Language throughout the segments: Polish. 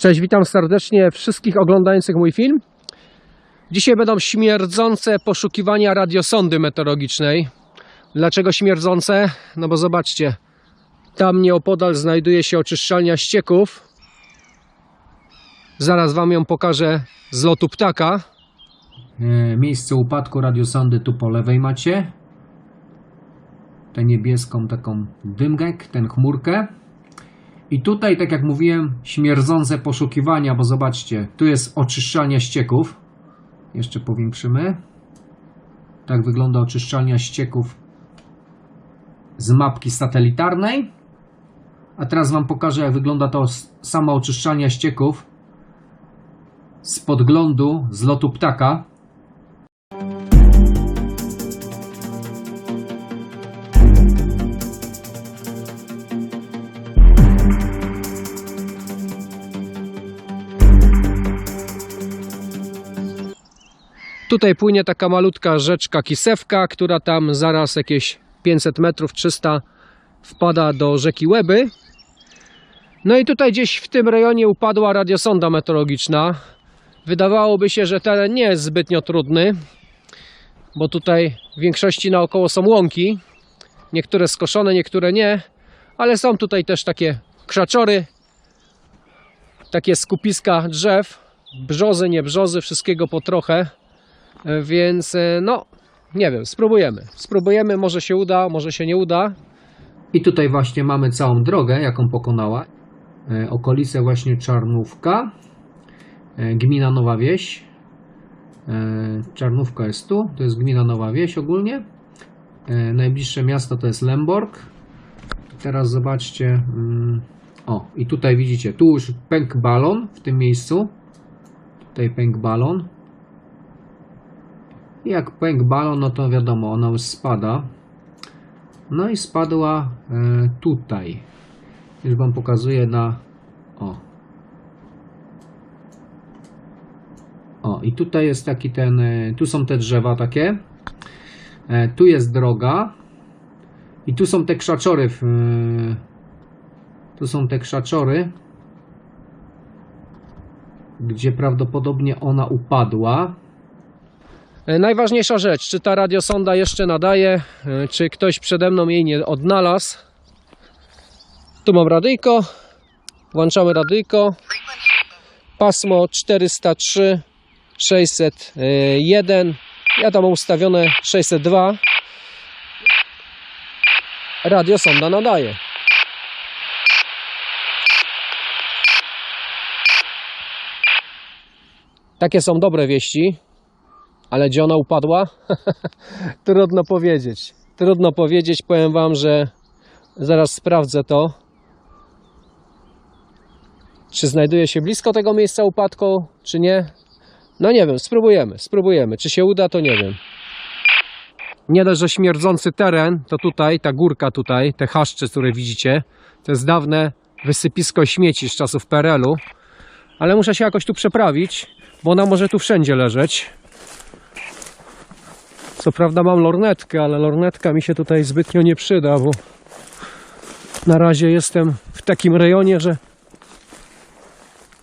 Cześć, witam serdecznie wszystkich oglądających mój film. Dzisiaj będą śmierdzące poszukiwania radiosondy meteorologicznej. Dlaczego śmierdzące? No bo zobaczcie, tam nieopodal znajduje się oczyszczalnia ścieków. Zaraz Wam ją pokażę z lotu ptaka. E, Miejsce upadku radiosondy tu po lewej macie. Tę niebieską taką dymgek, tę chmurkę. I tutaj, tak jak mówiłem, śmierdzące poszukiwania, bo zobaczcie, tu jest oczyszczalnia ścieków. Jeszcze powiększymy. Tak wygląda oczyszczalnia ścieków z mapki satelitarnej. A teraz Wam pokażę, jak wygląda to s- sama oczyszczalnia ścieków z podglądu z lotu ptaka. Tutaj płynie taka malutka rzeczka Kisewka, która tam zaraz jakieś 500 metrów, 300 wpada do rzeki Łeby. No i tutaj gdzieś w tym rejonie upadła radiosonda meteorologiczna. Wydawałoby się, że teren nie jest zbytnio trudny, bo tutaj w większości naokoło są łąki. Niektóre skoszone, niektóre nie, ale są tutaj też takie krzaczory, takie skupiska drzew, brzozy, nie brzozy, wszystkiego po trochę. E, Więc e, no, nie wiem, spróbujemy. Spróbujemy, może się uda, może się nie uda. I tutaj właśnie mamy całą drogę, jaką pokonała. E, okolice właśnie Czarnówka, gmina Nowa Wieś. Czarnówka jest tu, to jest gmina Nowa Wieś ogólnie. Najbliższe miasto to jest Lemborg. Teraz zobaczcie. Mm, o, i tutaj widzicie, tu już pęk balon w tym miejscu. Tutaj pęk balon. Jak pęk balon, no to wiadomo, ona już spada. No i spadła e, tutaj. Już Wam pokazuję na. O. O, i tutaj jest taki ten. e, Tu są te drzewa takie. E, tu jest droga. I tu są te krzaczory. W, tu są te krzaczory. Gdzie prawdopodobnie ona upadła. E, Najważniejsza rzecz, czy ta radiosonda jeszcze nadaje, e, czy ktoś przede mną jej nie odnalazł. Tu mam radyjko, włączamy radyjko. Pasmo 403 601. Ja tam mam ustawione 602. Radiosonda nadaje. Takie są dobre wieści. Ale gdzie ona upadła? Trudno powiedzieć. Trudno powiedzieć. Powiem Wam, że zaraz sprawdzę to. Czy znajduje się blisko tego miejsca upadku, czy nie? No nie wiem, spróbujemy, spróbujemy. Czy się uda, to nie wiem. Nie dość, że śmierdzący teren, to tutaj, ta górka tutaj, te chaszcze, które widzicie, to jest dawne wysypisko śmieci z czasów PRL-u. Ale muszę się jakoś tu przeprawić, bo ona może tu wszędzie leżeć. Co prawda mam lornetkę, ale lornetka mi się tutaj zbytnio nie przyda, bo na razie jestem w takim rejonie, że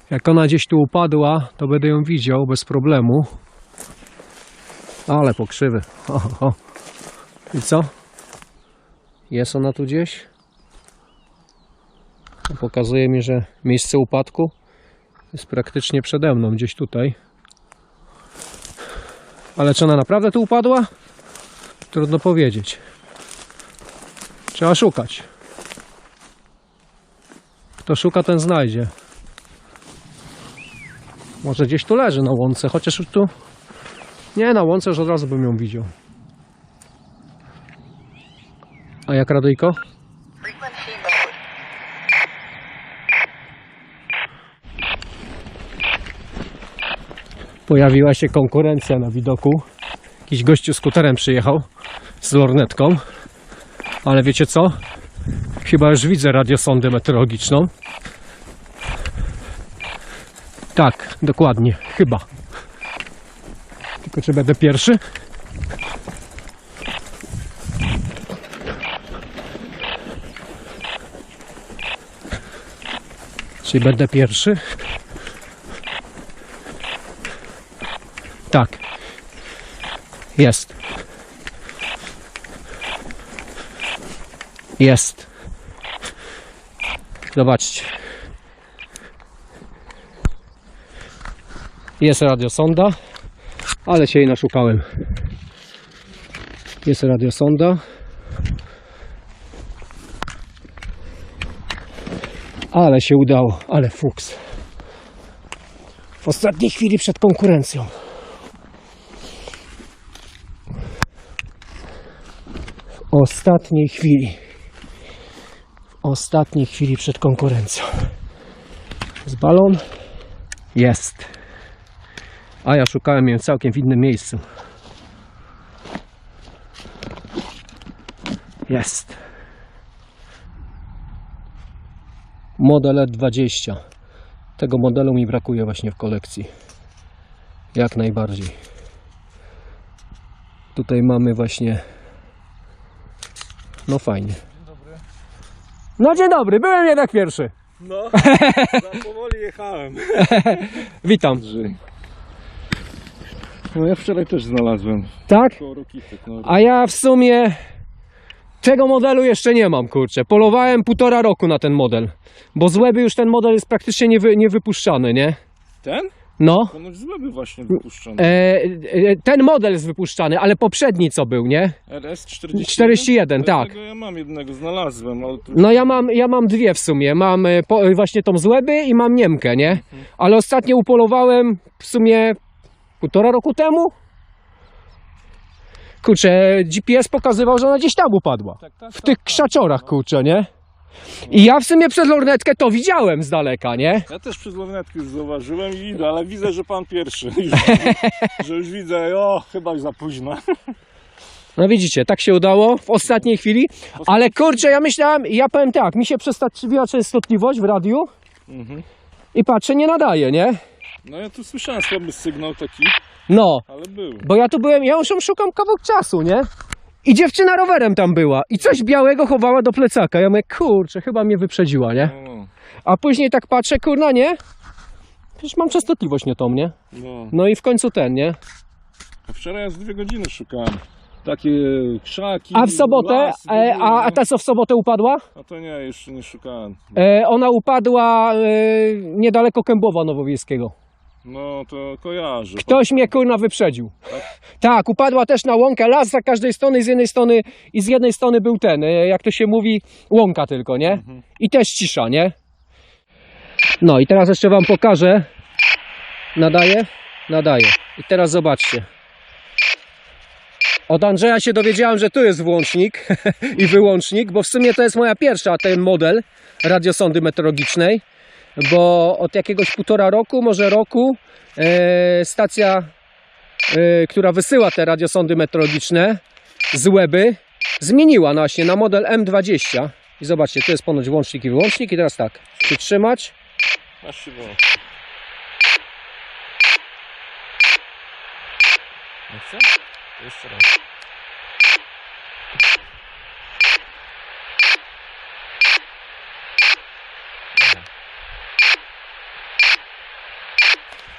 jak ona gdzieś tu upadła, to będę ją widział bez problemu. Ale pokrzywy. I co? Jest ona tu gdzieś? Pokazuje mi, że miejsce upadku jest praktycznie przede mną, gdzieś tutaj. Ale czy ona naprawdę tu upadła? Trudno powiedzieć. Trzeba szukać. Kto szuka, ten znajdzie. Może gdzieś tu leży na łące, chociaż tu... Nie, na łące już od razu bym ją widział. A jak radyjko? Pojawiła się konkurencja na widoku. Jakiś gościu skuterem przyjechał z lornetką. Ale wiecie co? Chyba już widzę radiosondę meteorologiczną. Tak, dokładnie, chyba. Tylko czy będę pierwszy? Czy będę pierwszy? Jest. Jest. Zobaczcie. Jest radiosonda, ale się jej naszukałem. Jest radiosonda. Ale się udało, ale fuks. W ostatniej chwili przed konkurencją. Ostatniej chwili. W ostatniej chwili przed konkurencją. Z balon jest. A ja szukałem ją całkiem w innym miejscu. Jest. Model E20. Tego modelu mi brakuje właśnie w kolekcji. Jak najbardziej. Tutaj mamy właśnie. No fajnie. No dzień dobry, byłem jednak pierwszy. No, za powoli jechałem. Witam. No ja wczoraj też znalazłem Tak? koło Rokitek. No, A ja w sumie tego modelu jeszcze nie mam, kurczę. Polowałem półtora roku na ten model. Bo z Łeby już ten model jest praktycznie niewy, niewypuszczany, nie? ten? No. Ponoć z właśnie wypuszczony. E, e, ten model jest wypuszczany, ale poprzedni co był, nie? RS 41? 41, tak. Ja mam jednego, znalazłem, ale to... No ja mam, ja mam dwie w sumie. Mam e, po, e, właśnie tą z Łeby i mam Niemkę, nie? Ale ostatnio upolowałem w sumie półtora roku temu. Kurczę, GPS pokazywał, że ona gdzieś tam upadła. Tak, tak, W tych krzaczorach, kurczę, nie? I ja w sumie przez lornetkę to widziałem z daleka, nie? Ja też przez lornetkę już zauważyłem i idę, ale widzę, że pan pierwszy. Już, że już widzę, o, chyba już za późno. No widzicie, tak się udało w ostatniej chwili. Ale kurczę, ja myślałem, ja powiem tak, mi się przestawiła częstotliwość w radiu Mhm. i patrzę, nie nadaje, nie? No ja tu słyszałem słaby sygnał taki, No, ale był. Bo ja tu byłem, ja już szukam kawałek czasu, nie? I dziewczyna rowerem tam była i coś białego chowała do plecaka. Ja mówię, kurczę, chyba mnie wyprzedziła, nie? No, A później tak patrzę, kurna, nie? Przecież mam częstotliwość nie tą, nie? no. No i w końcu ten, nie? A wczoraj ja z dwie godziny szukałem. Takie krzaki, A w sobotę, las, e, a, a no. ta co w sobotę upadła? A to nie, jeszcze nie szukałem. E, ona upadła e, niedaleko Kębowa Nowowiejskiego. No to kojarzę. Ktoś mnie kurna wyprzedził. Tak, upadła też na łąkę, las za każdej strony, z jednej strony i z jednej strony był ten, e, jak to się mówi, łąka tylko, nie? I też cisza, nie? No i teraz jeszcze wam pokażę. Nadaje? Nadaje. I teraz zobaczcie. Od Andrzeja się dowiedziałem, że tu jest włącznik i wyłącznik, bo w sumie to jest moja pierwsza ten model radiosondy meteorologicznej, bo od jakiegoś półtora roku, może roku e, stacja, e, która wysyła te radiosondy meteorologiczne z Łeby, zmieniła właśnie na model M20. I zobaczcie, tu jest ponoć włącznik i wyłącznik. I teraz tak, przytrzymać. Jeszcze raz.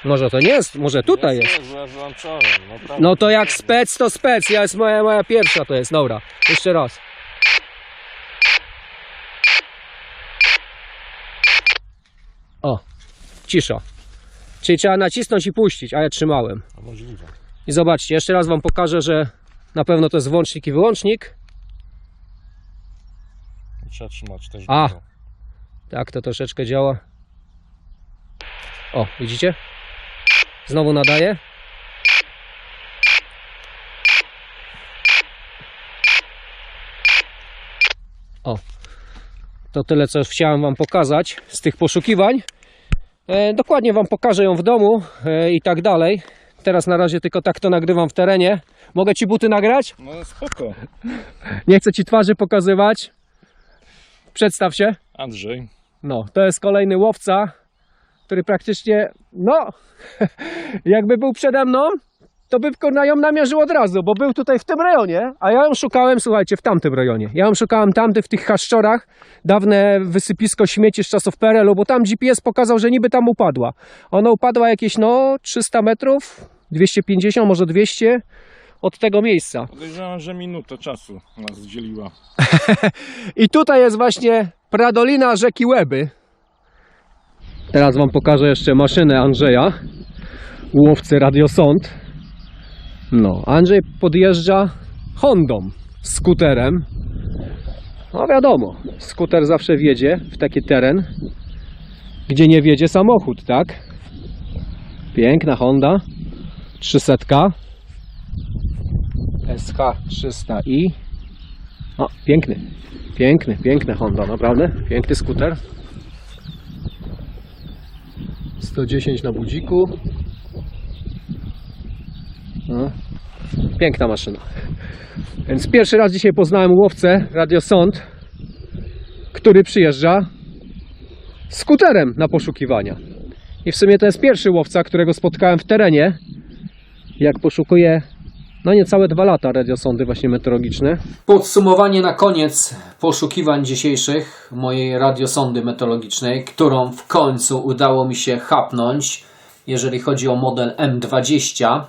Może to nie jest, może tutaj jest. Jest, włączony. naprawdę. No to jak spec, to spec. Ja jest moja, moja pierwsza to jest. Dobra, jeszcze raz. O, cisza. Czyli trzeba nacisnąć i puścić, a ja trzymałem. A możliwe. I zobaczcie, jeszcze raz wam pokażę, że na pewno to jest włącznik i wyłącznik. Trzeba trzymać też. A. Tak to troszeczkę działa. O, widzicie? Znowu nadaje. O, to tyle, co chciałem Wam pokazać z tych poszukiwań. E, dokładnie Wam pokażę ją w domu e, i tak dalej. Teraz na razie tylko tak to nagrywam w terenie. Mogę Ci buty nagrać? No spoko. Nie chcę Ci twarzy pokazywać. Przedstaw się. Andrzej. No, to jest kolejny łowca, który praktycznie, no, jakby był przede mną, to by na ją namierzył od razu, bo był tutaj w tym rejonie, a ja ją szukałem, słuchajcie, w tamtym rejonie. Ja ją szukałem tamty, w tych chaszczorach, dawne wysypisko śmieci z czasów PRL-u, bo tam GPS pokazał, że niby tam upadła. Ona upadła jakieś, no, 300 metrów, 250, może 200 od tego miejsca. Podejrzewam, że minuta czasu nas dzieliła. I tutaj jest właśnie pradolina rzeki Łeby. Teraz Wam pokażę jeszcze maszynę Andrzeja, łowcy radiosąd. No, Andrzej podjeżdża Hondą, skuterem. No wiadomo, skuter zawsze wjedzie w taki teren, gdzie nie wjedzie samochód, tak? Piękna Honda, 300 SH300i. O, piękny. Piękny, piękny Honda, naprawdę. Piękny skuter. 110 na budziku. No. Piękna maszyna. Więc pierwszy raz dzisiaj poznałem łowcę Radiosąd, który przyjeżdża skuterem na poszukiwania. I w sumie to jest pierwszy łowca, którego spotkałem w terenie, jak poszukuję no niecałe dwa lata radiosondy właśnie meteorologiczne. Podsumowanie na koniec poszukiwań dzisiejszych mojej radiosondy meteorologicznej, którą w końcu udało mi się chapnąć, jeżeli chodzi o model M20.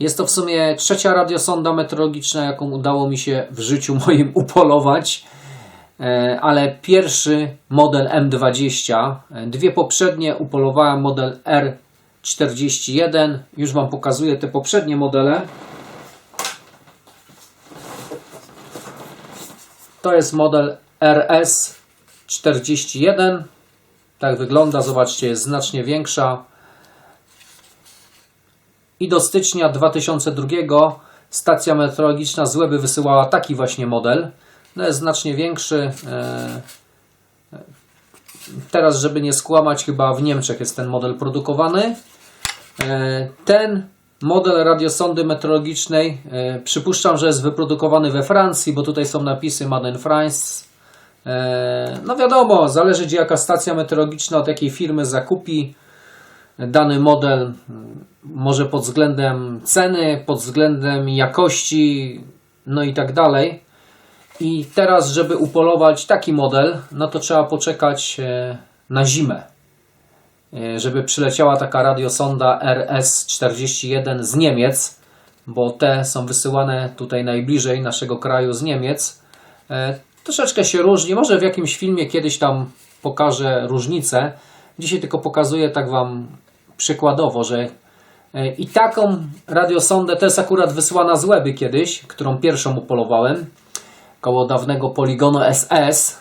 Jest to w sumie trzecia radiosonda meteorologiczna, jaką udało mi się w życiu moim upolować. E, Ale pierwszy model M20, e, dwie poprzednie upolowałem model R41. Już Wam pokazuję te poprzednie modele. To jest model RS41. Tak wygląda, zobaczcie, jest znacznie większa. I do stycznia 2002 stacja meteorologiczna z Łeby wysyłała taki właśnie model. No jest znacznie większy. e, Teraz, żeby nie skłamać, chyba w Niemczech jest ten model produkowany. E, Ten model radiosondy meteorologicznej e, przypuszczam, że jest wyprodukowany we Francji, bo tutaj są napisy Made in France. E, No wiadomo, zależy gdzie jaka stacja meteorologiczna od jakiej firmy zakupi dany model, m, może pod względem ceny, pod względem jakości, no i tak dalej. I teraz, żeby upolować taki model, no to trzeba poczekać e, na zimę żeby przyleciała taka radiosonda RS-41 z Niemiec, bo te są wysyłane tutaj najbliżej naszego kraju z Niemiec. E, Troszeczkę się różni, może w jakimś filmie kiedyś tam pokażę różnicę. Dzisiaj tylko pokazuję tak Wam przykładowo, że e, i taką radiosondę, to jest akurat wysłana z Łeby kiedyś, którą pierwszą upolowałem, koło dawnego poligonu SS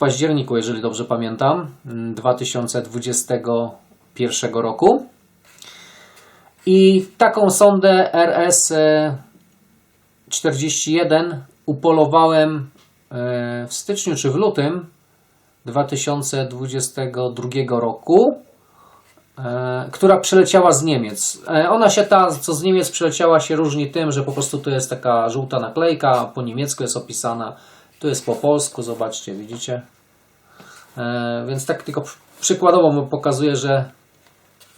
październiku, jeżeli dobrze pamiętam, mm, 2021 roku. I taką sondę RS-41 upolowałem e, w styczniu czy w lutym 2022 roku, e, która przyleciała z Niemiec. E, Ona się ta, co z Niemiec przyleciała, się różni tym, że po prostu tu jest taka żółta naklejka, po niemiecku jest opisana, tu jest po polsku, zobaczcie, widzicie? E, Więc tak tylko przy- przykładowo pokazuję, że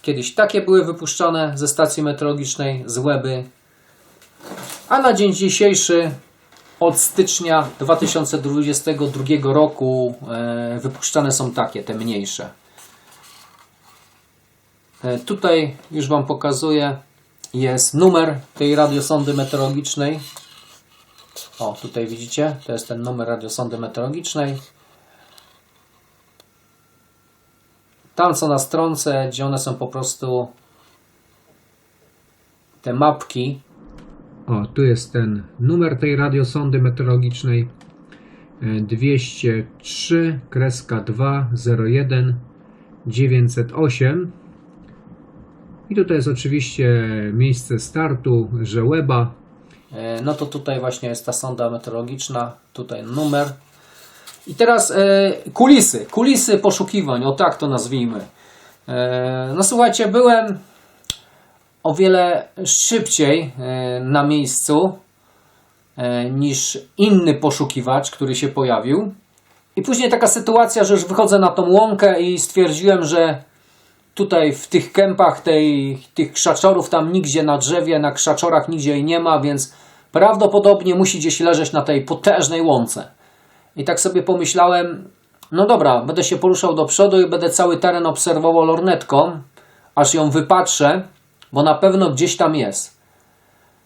kiedyś takie były wypuszczane ze stacji meteorologicznej z Łeby, a na dzień dzisiejszy od stycznia 2022 roku e, wypuszczane są takie, te mniejsze. E, Tutaj już Wam pokazuję, jest numer tej radiosondy meteorologicznej. O, tutaj widzicie, to jest ten numer radiosondy meteorologicznej. Tam co na stronce, gdzie one są po prostu te mapki. O, tu jest ten numer tej radiosondy meteorologicznej e, 203 kreska 201 908 i tutaj jest oczywiście miejsce startu Żełeba E, No to tutaj właśnie jest ta sonda meteorologiczna, tutaj numer. I teraz e, kulisy, kulisy poszukiwań, o tak to nazwijmy. E, no słuchajcie, byłem o wiele szybciej e, na miejscu e, niż inny poszukiwacz, który się pojawił. I później taka sytuacja, że już wychodzę na tą łąkę i stwierdziłem, że tutaj w tych kępach tej, tych krzaczorów tam nigdzie na drzewie, na krzaczorach nigdzie jej nie ma, więc prawdopodobnie musi gdzieś leżeć na tej potężnej łące. I tak sobie pomyślałem, no dobra, będę się poruszał do przodu i będę cały teren obserwował lornetką, aż ją wypatrzę, bo na pewno gdzieś tam jest.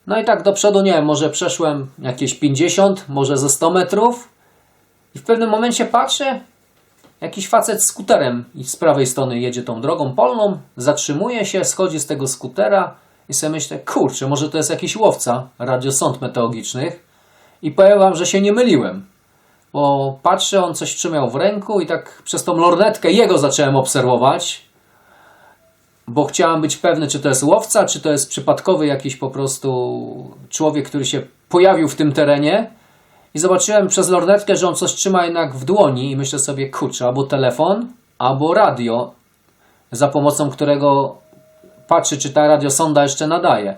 No i tak do przodu, nie wiem, może przeszłem jakieś 50, może ze 100 metrów i w pewnym momencie patrzę, jakiś facet skuterem i z prawej strony jedzie tą drogą polną, zatrzymuje się, schodzi z tego skutera i sobie myślę, kurczę, może to jest jakiś łowca radiosond meteorologicznych i powiem że się nie myliłem, bo patrzę, on coś trzymał w ręku i tak przez tą lornetkę jego zacząłem obserwować, bo chciałem być pewny, czy to jest łowca, czy to jest przypadkowy jakiś po prostu człowiek, który się pojawił w tym terenie. I zobaczyłem przez lornetkę, że on coś trzyma jednak w dłoni i myślę sobie, kurczę, albo telefon, albo radio, za pomocą którego patrzy, czy ta radiosonda jeszcze nadaje.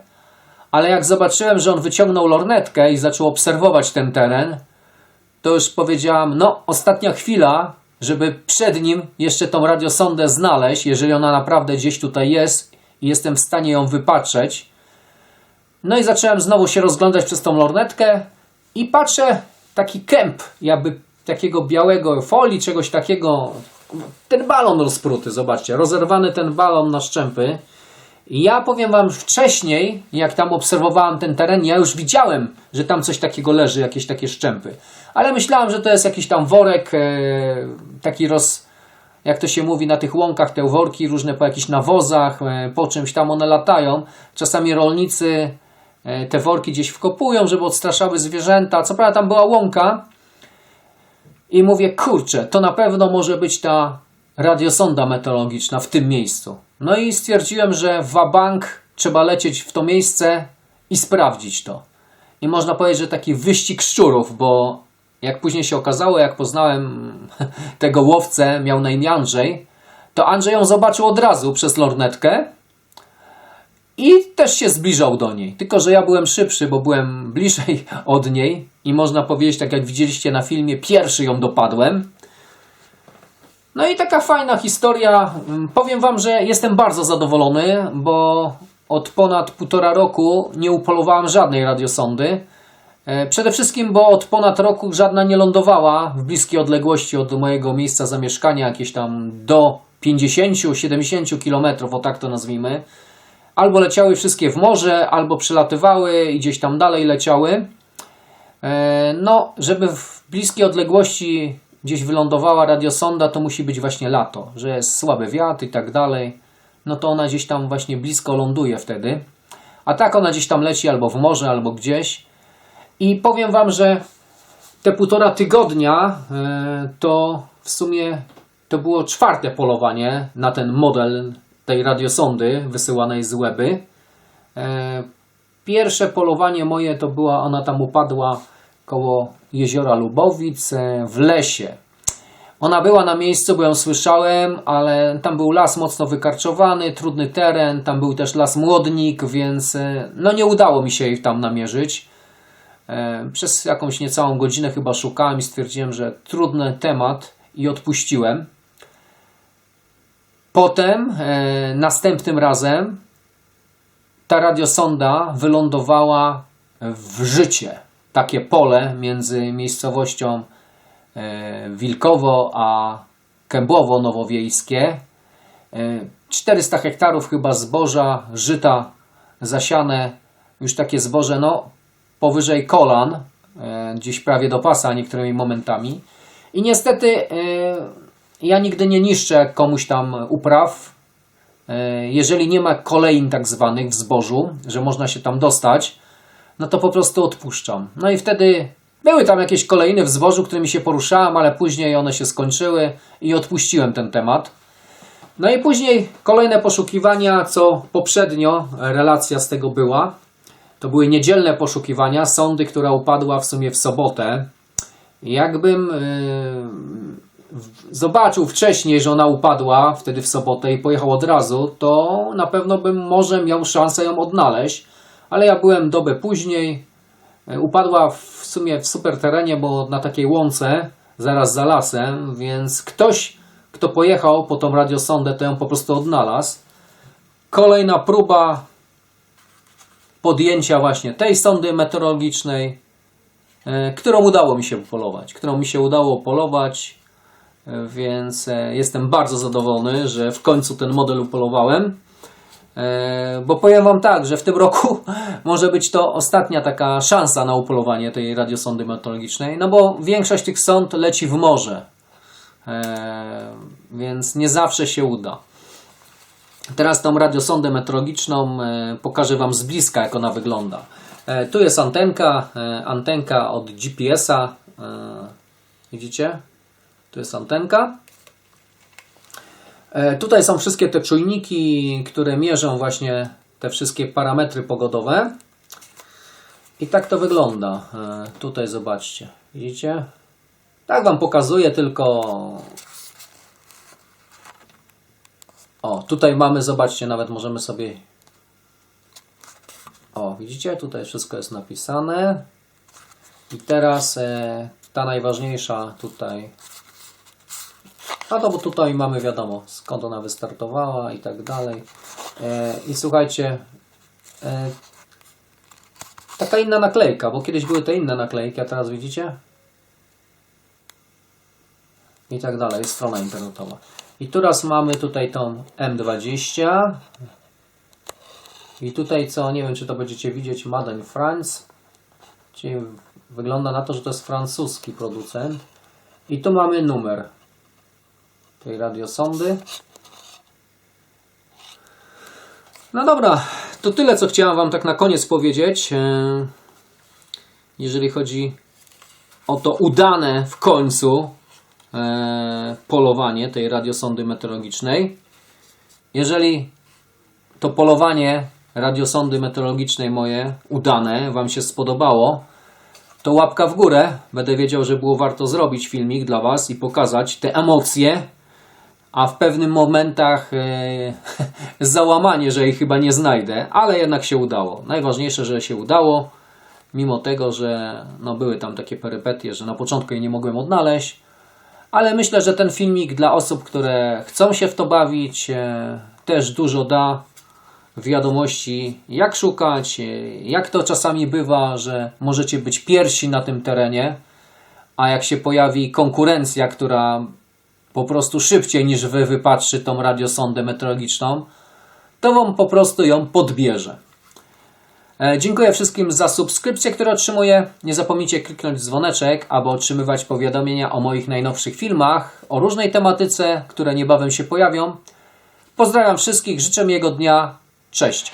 Ale jak zobaczyłem, że on wyciągnął lornetkę i zaczął obserwować ten teren, to już powiedziałam, no ostatnia chwila, żeby przed nim jeszcze tą radiosondę znaleźć, jeżeli ona naprawdę gdzieś tutaj jest i jestem w stanie ją wypatrzeć. No i zacząłem znowu się rozglądać przez tą lornetkę i patrzę taki kęp, jakby takiego białego folii, czegoś takiego. Ten balon rozpruty, zobaczcie, rozerwany ten balon na szczępy. Ja powiem wam wcześniej, jak tam obserwowałem ten teren, ja już widziałem, że tam coś takiego leży, jakieś takie szczępy. Ale myślałem, że to jest jakiś tam worek, e, taki roz, jak to się mówi na tych łąkach, te worki różne po jakichś nawozach, e, po czymś tam one latają. Czasami rolnicy e, te worki gdzieś wkopują, żeby odstraszały zwierzęta. Co prawda tam była łąka i mówię, kurczę, to na pewno może być ta radiosonda meteorologiczna w tym miejscu. No i stwierdziłem, że w bank trzeba lecieć w to miejsce i sprawdzić to. I można powiedzieć, że taki wyścig szczurów, bo jak później się okazało, jak poznałem tego łowcę, miał na imię Andrzej, to Andrzej ją zobaczył od razu przez lornetkę i też się zbliżał do niej. Tylko, że ja byłem szybszy, bo byłem bliżej od niej i można powiedzieć, tak jak widzieliście na filmie, pierwszy ją dopadłem. No i taka fajna historia. Mm, Powiem Wam, że jestem bardzo zadowolony, bo od ponad półtora roku nie upolowałem żadnej radiosondy. E, Przede wszystkim, bo od ponad roku żadna nie lądowała w bliskiej odległości od mojego miejsca zamieszkania, jakieś tam do 50-70 km, o tak to nazwijmy. Albo leciały wszystkie w morze, albo przylatywały i gdzieś tam dalej leciały. E, No, żeby w bliskiej odległości gdzieś wylądowała radiosonda, to musi być właśnie lato, że jest słaby wiatr i tak dalej. No to ona gdzieś tam właśnie blisko ląduje wtedy. A tak ona gdzieś tam leci albo w morze, albo gdzieś. I powiem Wam, że te półtora tygodnia e, to w sumie to było czwarte polowanie na ten model tej radiosondy wysyłanej z Łeby. E, Pierwsze polowanie moje to była, ona tam upadła koło jeziora Lubowic e, w lesie. Ona była na miejscu, bo ją słyszałem, ale tam był las mocno wykarczowany, trudny teren, tam był też las Młodnik, więc e, no nie udało mi się jej tam namierzyć. E, Przez jakąś niecałą godzinę chyba szukałem i stwierdziłem, że trudny temat i odpuściłem. Potem, następnym razem, ta radiosonda wylądowała w życie. Takie pole między miejscowością e, Wilkowo a Kębłowo Nowowiejskie. E, 400 hektarów chyba zboża, żyta zasiane, już takie zboże no powyżej kolan, e, gdzieś prawie do pasa niektórymi momentami. I niestety e, ja nigdy nie niszczę komuś tam upraw, E, jeżeli nie ma kolejn tak zwanych w zbożu, że można się tam dostać, no to po prostu odpuszczam. No i wtedy były tam jakieś kolejny w zbożu, którymi się poruszałem, ale później one się skończyły i odpuściłem ten temat. No i później kolejne poszukiwania, co poprzednio relacja z tego była. To były niedzielne poszukiwania sondy, która upadła w sumie w sobotę. Jakbym yy, zobaczył wcześniej, że ona upadła wtedy w sobotę i pojechał od razu, to na pewno bym może miał szansę ją odnaleźć. Ale ja byłem dobę później. E, Upadła w sumie w super terenie, bo na takiej łące, zaraz za lasem, więc ktoś, kto pojechał po tą radiosondę, to ją po prostu odnalazł. Kolejna próba podjęcia właśnie tej sondy meteorologicznej, e, którą udało mi się polować, którą mi się udało polować, e, więc jestem bardzo zadowolony, że w końcu ten model upolowałem. E, Bo powiem Wam tak, że w tym roku może być to ostatnia taka szansa na upolowanie tej radiosondy meteorologicznej, no bo większość tych sond leci w morze, E, więc nie zawsze się uda. Teraz tą radiosondę meteorologiczną e, pokażę Wam z bliska, jak ona wygląda. Tu jest antenka, antenka od GPS-a. Widzicie? Tu jest antenka. E, Tutaj są wszystkie te czujniki, które mierzą właśnie te wszystkie parametry pogodowe. I tak to wygląda. E, Tutaj zobaczcie. Widzicie? Tak Wam pokazuję, tylko o, tutaj mamy, zobaczcie, nawet możemy sobie. O, widzicie, tutaj wszystko jest napisane. I teraz e, ta najważniejsza tutaj. A to bo tutaj mamy wiadomo skąd ona wystartowała i tak dalej. E, I słuchajcie, e, taka inna naklejka, bo kiedyś były te inne naklejki, a teraz widzicie? i tak dalej, strona internetowa. I teraz mamy tutaj tą M20 i tutaj co, nie wiem czy to będziecie widzieć, Made in France czyli wygląda na to, że to jest francuski producent i tu mamy numer tej radiosondy no dobra, to tyle co chciałem Wam tak na koniec powiedzieć E, jeżeli chodzi o to udane w końcu e, polowanie tej radiosondy meteorologicznej. Jeżeli to polowanie radiosondy meteorologicznej moje udane Wam się spodobało, to łapka w górę. Będę wiedział, że było warto zrobić filmik dla Was i pokazać te emocje, a w pewnych momentach e, załamanie, że ich chyba nie znajdę, ale jednak się udało. Najważniejsze, że się udało, mimo tego, że no, były tam takie perypetie, że na początku jej nie mogłem odnaleźć. Ale myślę, że ten filmik dla osób, które chcą się w to bawić, e, też dużo da wiadomości, jak szukać, e, jak to czasami bywa, że możecie być pierwsi na tym terenie, a jak się pojawi konkurencja, która po prostu szybciej niż wy wypatrzy tą radiosondę meteorologiczną, to wam po prostu ją podbierze. E, Dziękuję wszystkim za subskrypcję, które otrzymuję. Nie zapomnijcie kliknąć dzwoneczek, aby otrzymywać powiadomienia o moich najnowszych filmach, o różnej tematyce, które niebawem się pojawią. Pozdrawiam wszystkich, życzę miłego dnia. Cześć!